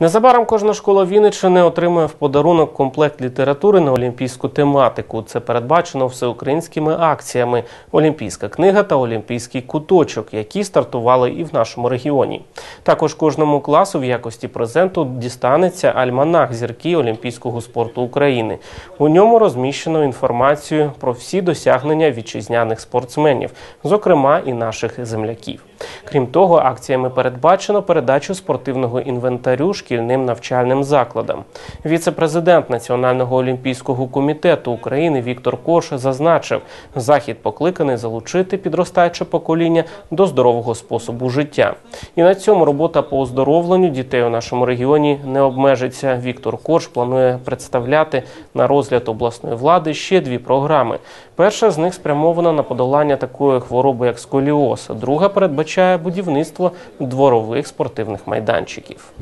Незабаром кожна школа Вінниччини отримує в подарунок комплект літератури на олімпійську тематику. Це передбачено всеукраїнськими акціями Олімпійська книга та Олімпійський куточок, які стартували і в нашому регіоні. Також кожному класу в якості презенту дістанеться альманах зірки Олімпійського спорту України. У ньому розміщено інформацію про всі досягнення вітчизняних спортсменів, зокрема і наших земляків. Крім того, акціями передбачено передачу спортивного інвентарю шкільним навчальним закладам. Віце-президент Національного олімпійського комітету України Віктор Кош зазначив, захід покликаний залучити підростаюче покоління до здорового способу життя. І на цьому робота по оздоровленню дітей у нашому регіоні не обмежиться. Віктор Кош планує представляти на розгляд обласної влади ще дві програми. Перша з них спрямована на подолання такої хвороби, як сколіоз. Друга передбачає будівництво дворових спортивних майданчиків.